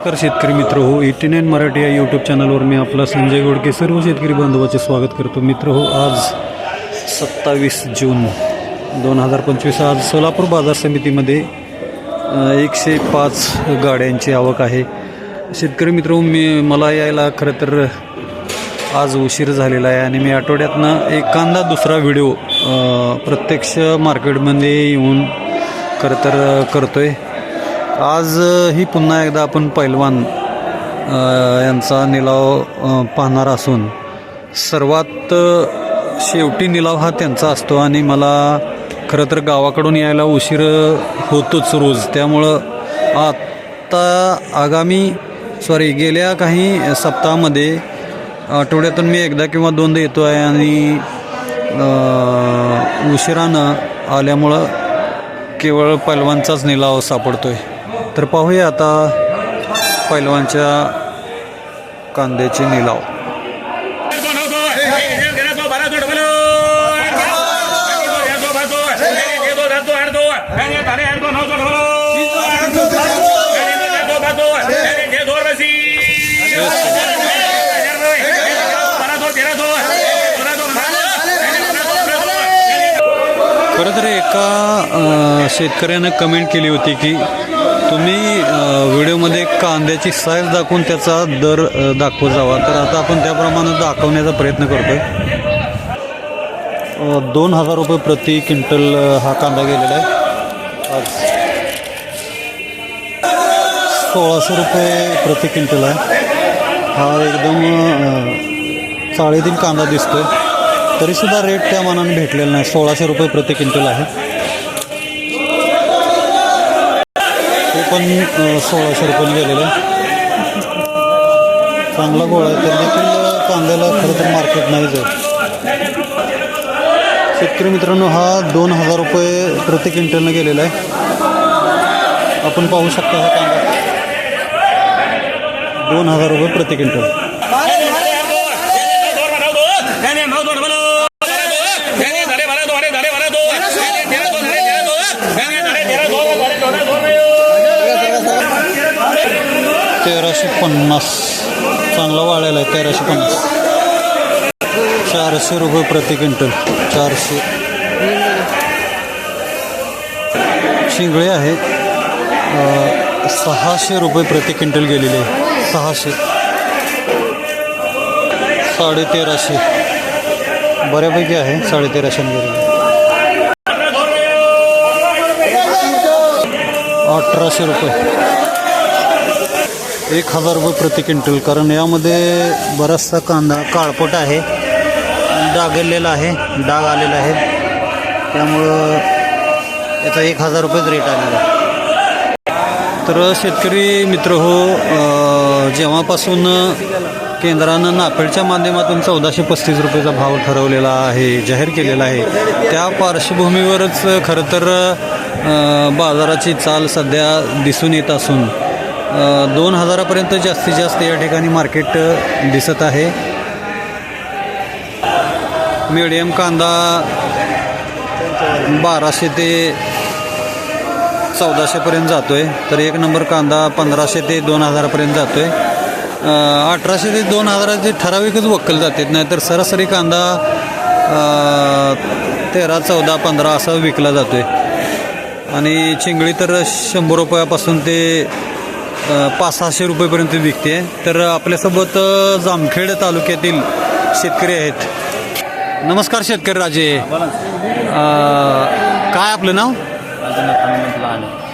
तर शेतकरी मित्र हो एटी नाईन मराठी या यूट्यूब चॅनलवर मी आपला संजय गोडके. सर्व शेतकरी बांधवाचे स्वागत करतो. मित्र हो आज सत्तावीस जून दोन हजार पंचवीस आज सोलापूर बाजार समितीमध्ये एकशे पाच गाड्यांची आवक आहे. शेतकरी मित्र हो, मी मला यायला खरं तर आज उशीर झालेला आहे आणि मी आठवड्यातनं एखादा दुसरा व्हिडिओ प्रत्यक्ष मार्केटमध्ये येऊन खरं तर करतो आहे आज ही पुन्हा एकदा आपण पैलवान यांचा निलाव पाहणार असून सर्वात शेवटी निलाव हा त्यांचा असतो आणि मला खरं तर गावाकडून यायला उशीर होतोच रोज. त्यामुळं आत्ता आगामी सॉरी गेल्या काही सप्ताहामध्ये आठवड्यातून मी एकदा किंवा दोनदा येतो आहे आणि उशिरानं आल्यामुळं केवळ पैलवानचाच निलाव सापडतो आहे तर पाहूया आता पैलवानच्या कांद्याचे निलाव. खरं तर एका शेतकऱ्यानं कमेंट केली होती की तुम्ही व्हिडिओमध्ये कांद्याची साईज दाखवून त्याचा दर दाखवत जावा. तर आता आपण त्याप्रमाणे दाखवण्याचा प्रयत्न करतो आहे दोन हजार रुपये प्रति क्विंटल हा कांदा गेलेला आहे. सोळाशे रुपये प्रति क्विंटल आहे. हा एकदम साडेतीन चाळीतील कांदा आहे तरीसुद्धा रेट त्या मानाने भेटलेला नाही. सोळाशे रुपये प्रति क्विंटल आहे. पण सोळाशे रुपये गेलेलं. आहे चांगला गोळा आहे. तर देखील कांद्याला खरं तर मार्केट नाही जात शेतकरी मित्रांनो हा दोन हजार रुपये प्रति क्विंटलनं गेलेला आहे. आपण पाहू शकता हा कांदा. दोन हजार रुपये प्रति क्विंटल. तेराशे पन्नास. चांगला वाढायला आहे तेराशे पन्नास. चारशे रुपये प्रति क्विंटल. चारशे. शिंगळे आहे. सहाशे रुपये प्रति क्विंटल गेलेले आहे. सहाशे. साडे तेराशे बऱ्यापैकी आहे साडेतेराशे गेलेले अठराशे रुपये. एक हजार रुपये प्रति क्विंटल. कारण यामध्ये बराचसा कांदा काळपट आहे. डागलेला आहे. डाग आलेला आहे. त्यामुळं याचा एक हजार रुपयेच रेट आलेला तर शेतकरी मित्र हो जेव्हापासून केंद्रानं नाफेडच्या माध्यमातून चौदाशे पस्तीस रुपयेचा भाव ठरवलेला आहे जाहीर केलेला आहे त्या पार्श्वभूमीवरच खरं तर बाजाराची चाल सध्या दिसून येत असून दोन हजारापर्यंत जास्तीत जास्त या ठिकाणी मार्केट दिसत आहे. मीडियम कांदा बाराशे ते चौदाशेपर्यंत जातो आहे तर एक नंबर कांदा पंधराशे ते दोन हजारापर्यंत जातो आहे अठराशे ते दोन हजाराचे ठराविकच वक्कल जातात. नाहीतर सरासरी कांदा तेरा चौदा पंधरा असा विकला जातो आहे आणि चिंगळी तर शंभर रुपयापासून ते पाच सहाशे रुपयेपर्यंत विकते. तर आपल्यासोबत जामखेड तालुक्यातील शेतकरी आहेत. नमस्कार शेतकरी राजे. काय आपलं नाव?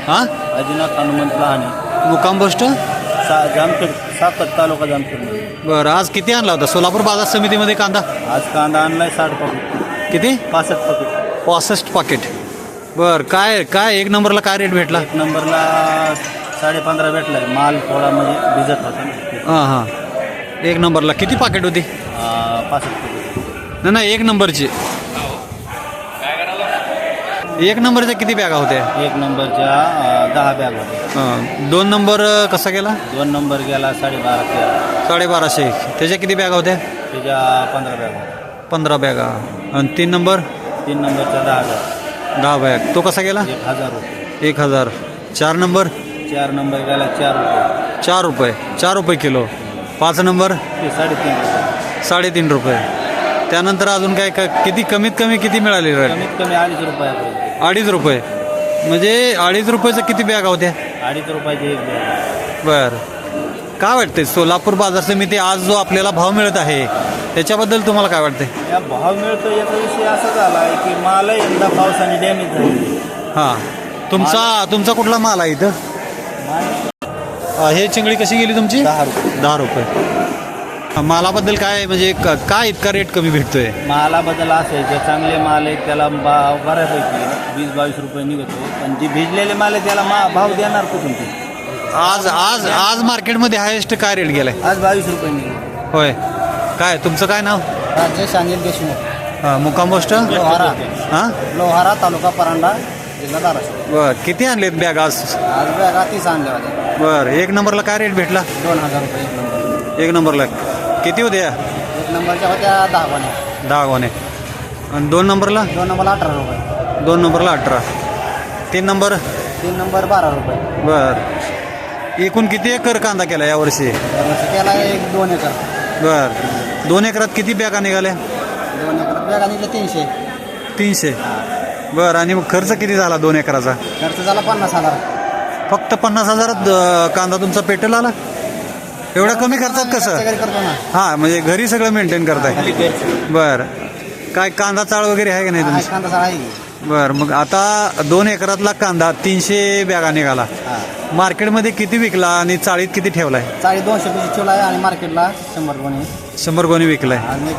हां? अजिनाथ हनुमंत लहाने. मुक्काम पोस्ट सा जामखेड सातत तालुका जामखेड बरं आज किती आणला होता? सोलापूर बाजार समितीमध्ये कांदा? आज कांदा आणलाय साठ पॉकेट किती? पासष्ट पॉकेट पासष्ट पाकिट बरं काय काय एक नंबरला काय रेट भेटला? एक नंबरला साडे पंधरा भेटलाय. माल थोडा म्हणजे भिजत होता ना. हां हां. एक नंबरला. किती पाकिट होती? आ, पासष्ट नाही नाही एक नंबरची. एक नंबरच्या किती बॅगा होत्या? एक नंबरच्या आ, दहा बॅग होत्या. दोन नंबर अं, कसा गेला? दोन नंबर गेला साडेबारा तेरा. साडेबाराशे. त्याच्या किती बॅगा होत्या? त्याच्या पंधरा बॅग. होत्या पंधरा बॅगा. आणि तीन नंबर? तीन नंबरच्या दहा बॅग. दहा बॅग. तो कसा गेला? एक हजार रुपये. एक हजार. चार नंबर? चार नंबर गेला चार रुपये. चार रुपये. चार रुपये किलो. पाच नंबर? ते साडेतीन रुपये. साडेतीन रुपये. त्यानंतर अजून काय काय किती कमीत कमी किती मिळाली रेट कमीत कमी अडीच रुपयापर्यंत अडीच रुपये. म्हणजे अडीच रुपयाचं किती बॅग होत्या? अडीच रुपयाचे एक बॅग. बर. काय वाटते सोलापूर बाजार समिती आज जो आपल्याला भाव मिळत आहे त्याच्याबद्दल तुम्हाला काय वाटते या भाव मिळतो याचा विषय असा झाला आहे की माल यंदा पावसाने डॅमेज झाली हां. तुमचा तुमचा कुठला माल आहे इथं? अ, हे चिंगडी कशी गेली तुमची? दहा रुपये. दहा रुपये. मालाबद्दल काय म्हणजे क- काय इतका रेट कमी भेटतोय? मालाबद्दल असं आहे जे चांगले माल आहेत त्याला भाव बऱ्यापैकी वीस बावीस रुपये निघतो. पण जे भिजलेले माल आहे त्याला मा भाव देणार कुठून ते? आज आज आज मार्केटमध्ये हायेस्ट काय रेट गेलाय? आज बावीस रुपये निघतो होय. काय तुमचं काय नाव? राजेश अनिल देशमुख. अ, मुक्काम पोस्ट लोहारा. हां? लोहारा तालुका परांडा. जिल्हा धाराशिव. बर किती आणलेत बॅग आज? आज बॅगा तीस आणल्या होत्या बर एक नंबरला काय रेट भेटला? दोन हजार रुपये एक नंबर. एक नंबरला. किती होत्या एक नंबरच्या होत्या दहा पाण्या दहा गोणे आणि दोन नंबरला? दोन नंबरला अठरा रुपये. दोन नंबरला अठरा. तीन नंबर? तीन नंबर बारा रुपये. बर. एकूण किती एकर कांदा केला यावर्षी केला एक दोन एकर. बर. दोन एकरात किती बॅगा निघाल्या? दोन एकर बॅगा निघले तीनशे. तीनशे. बर आणि मग खर्च किती झाला दोन एकराचा? खर्च झाला पन्नास हजार. फक्त पन्नास हजारात अं, कांदा तुमचा पेटेल आला? एवढ्या कमी खर्चात कसं? करतो ना. हां म्हणजे घरी सगळं मेंटेन करताय. बर. काय कांदा चाळ वगैरे आहे का नाही हा, तुमची? कांदा साळा आहे. की? बर मग आता दोन एकरातला कांदा तीनशे बॅगा निघाला. हा. मार्केटमध्ये किती विकला आणि चाळीत किती ठेवलाय? चाळीस दोनशे पैसे ठेवला आहे आणि मार्केटला शंभर गोणी. शंभर गोणी विकलाय. आणि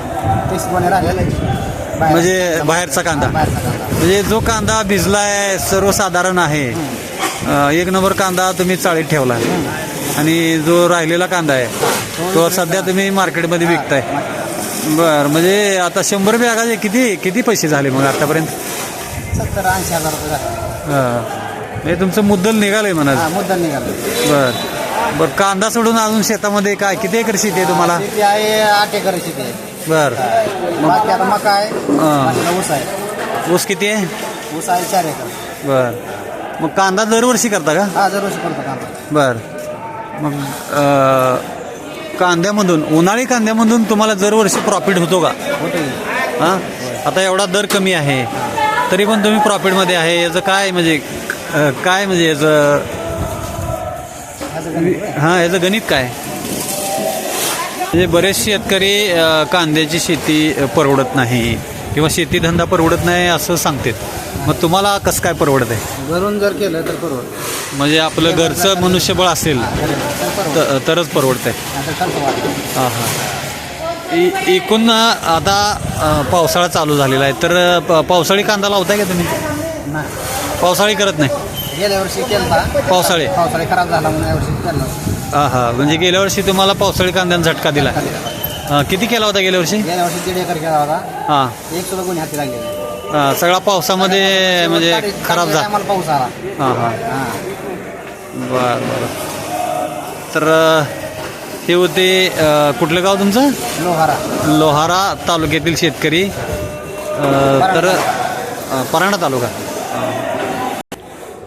तीस गोणी राहिलेले. बाहेर- म्हणजे बाहेरचा कांदा. बाहेरचा कांदा. म्हणजे जो कांदा भिजलाय सर्वसाधारण आहे. अं, एक नंबर कांदा तुम्ही चाळीत ठेवला आणि जो राहिलेला कांदा आहे तो सध्या तुम्ही मार्केटमध्ये विकताय. बर म्हणजे आता शंभर बॅगाचे किती किती पैसे झाले मग आतापर्यंत? सत्तर ऐंशी हजार रुपये झाले. हां. म्हणजे तुमचं मुद्दल निघालंय म्हणा. हा मुद्दा निघाला बर. बर कांदा सोडून अजून शेतामध्ये काय किती एकर शेती आहे तुम्हाला? शेती आहे आठ एकर शेती आहे. बर. बाकी आता मका आहे हा. बाकीला ऊस आहे. ऊस किती आहे? ऊस आहे चार एकर. बर. मग कांदा दरवर्षी करता का? हा दरवर्षी करतो कांदा. बर. मग अं, कांद्यामधून उन्हाळी कांद्यामधून तुम्हाला दरवर्षी प्रॉफिट होतो का? होते हां? आता एवढा दर कमी आहे. तरी पण तुम्ही प्रॉफिटमध्ये आहे. याचं काय म्हणजे अं, काय म्हणजे याचं हां याचं गणित काय? म्हणजे बरेच शेतकरी अं, कांद्याची शेती अं, परवडत नाही. किंवा शेती धंदा परवडत नाही असं सांगतात. मग तुम्हाला कसं काय परवडत आहे? घरून जर केलं तर परवडत. म्हणजे आपलं घरचं मनुष्यबळ असेल तर परवडत. त- तरच आता खर्च वाढतो हां हां. एकूण आता अ, पावसाळा चालू झालेला आहे. तर अ, प- पावसाळी कांदा लावताय का तुम्ही? नाही. पावसाळी करत नाही? गेल्या वर्षी केलता. पावसाळी. पावसाळी खराब झाला म्हणून केला हां हां. म्हणजे गेल्या वर्षी तुम्हाला पावसाळी कांद्यानं झटका दिला. अ, किती केला होता गेल्या वर्षी? गेल्या वर्षी दीड एकर केला होता. हां. एक सुद्धा कोणी हाती लागले नाही. अ, सगळा पावसामध्ये म्हणजे खराब झाला. आम्हाला पाऊस आला. हां हां. हा. बरं बरं. तर अ, हे होते अ, कुठलं गाव तुमचं? लोहारा. लोहारा तालुक्यातील शेतकरी. अ, तर अ, परांडा तालुका.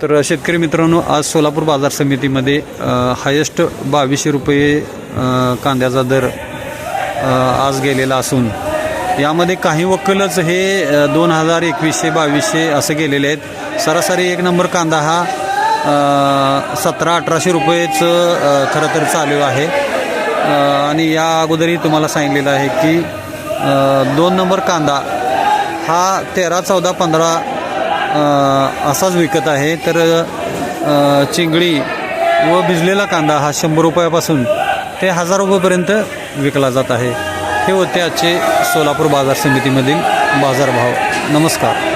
तर शेतकरी मित्रांनो आज सोलापूर बाजार समितीमध्ये हायेस्ट बावीसशे रुपये अ, कांद्याचा दर आज गेलेला असून. यामध्ये काही वक्कलच हे दोन हजार एकवीसशे बावीसशे असं गेलेले आहेत. सरासरी एक नंबर कांदा हा सतरा अठराशे रुपयेचं खरं तर चालू आहे. आणि या अगोदरही तुम्हाला सांगितलेलं आहे की दोन नंबर कांदा हा तेरा चौदा पंधरा असाच विकत आहे. तर चिंगळी व भिजलेला कांदा हा शंभर रुपयापासून ते हजार रुपयेपर्यंत विकला जात आहे. हे होते आजचे सोलापूर बाजार समितीमधील बाजारभाव. नमस्कार.